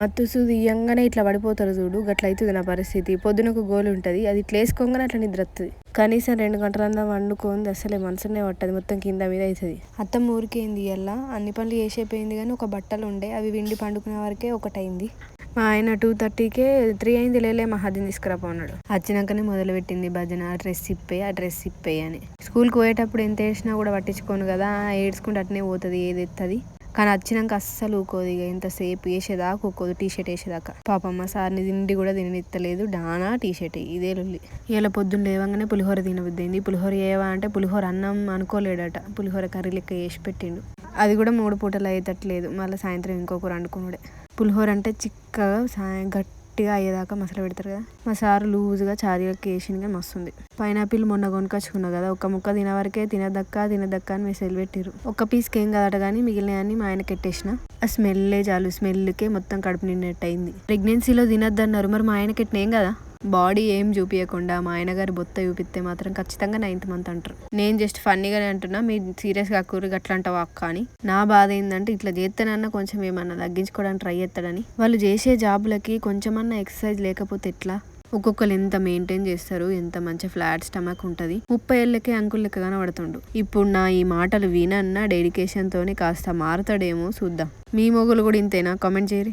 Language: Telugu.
మత్తు సూది ఇయ్యంగానే ఇట్లా పడిపోతారు చూడు. గట్ల అవుతుంది నా పరిస్థితి. పొద్దునకు గోలు ఉంటుంది. అది ఇట్లా వేసుకోగానే అట్లా నిద్ర వస్తుంది కనీసం రెండు గంటలందా వండుకుంది. అసలే మనసునే పట్టదు. మొత్తం కింద మీద అవుతుంది అత్తమ్మ ఊరికేంది అలా అన్ని పనులు చేసేపోయింది కానీ ఒక బట్టలు ఉండే. అవి విండి పండుకునే వరకే ఒకటి అయింది మా ఆయన టూ థర్టీకే త్రీ అయింది. లేలే మా హద్దుని తీసుకురాపోన్నాడు. వచ్చినాకనే మొదలు పెట్టింది భజన. ఆ డ్రెస్ ఇప్పే ఆ డ్రెస్ ఇప్పే అని. స్కూల్కి పోయేటప్పుడు ఎంత వేసినా కూడా పట్టించుకోను కదా. ఏడ్చుకుంటే అట్నే పోతుంది. ఏది ఎత్తది? కానీ వచ్చినాక అస్సలు ఊకోదు ఇక. ఎంతసేపు వేసేదాకా ఊకోదు. T shirt వేసేదాకా. పాపం మా సార్ని తిండి కూడా తిననిత్తలేదు. డానా టీ షర్ట్ ఇదే లొల్లి. ఇలా పొద్దున్న లేవగానే పులిహోర తినబుద్దింది పులిహోర ఏవా అంటే పులిహోర అన్నం అనుకోలేడట. పులిహోర కర్రీ లెక్క వేసి పెట్టిండు. అది కూడా మూడు పూటలు అయ్యేటట్లేదు మళ్ళీ సాయంత్రం ఇంకొకరు కూర వండుకున్నాడే పులిహోర అంటే చిక్కగా సాయం గట్టిగా అయ్యేదాకా మసాలా పెడతారు కదా. మా సారు లూజ్గా చారీలకి వేసింది కానీ మస్తుంది. పైనాపిల్ మొన్న కొనుకొచ్చుకున్నావు కదా ఒక ముక్క తినవరకే తినదక్క తినదక్క అని మెసేజ్ పెట్టిరు ఒక పీస్కి ఏం కదట కానీ మిగిలినవన్నీ మా ఆయనకి కెట్టేసిన ఆ స్మెల్లే చాలు. స్మెల్కే మొత్తం కడుపు నిండినట్టు అయింది ప్రెగ్నెన్సీలో తినద్దన్నారు మరి మా ఆయనకి ఎట్టిన ఏం కదా? బాడీ ఏం చూపించకుండా మా ఆయన గారి బొత్త చూపిస్తే మాత్రం ఖచ్చితంగా నైన్త్ మంత్ అంటారు. నేను జస్ట్ ఫన్నీగానే అంటున్నా మీరు సీరియస్ కూర అట్లా అంటావా అక్క అని. నా బాధ ఏంటంటే ఇట్లా చేస్తానన్నా కొంచెం ఏమన్నా తగ్గించుకోవడానికి ట్రై చేస్తాడని. వాళ్ళు చేసే జాబులకి కొంచెమన్నా ఎక్సర్సైజ్ లేకపోతే ఎట్లా? ఒక్కొక్కరు ఎంత మెయింటైన్ చేస్తారు ఎంత మంచి ఫ్లాట్ స్టమక్ ఉంటుంది. ముప్పై ఏళ్ళకే అంకుల్ లెక్క కనబడుతుండు ఇప్పుడు నా ఈ మాటలు వినన్నా డెడికేషన్ తోని కాస్త మారుతాడేమో చూద్దాం. మీ మొగులు కూడా ఇంతేనా? కామెంట్ చేయరు.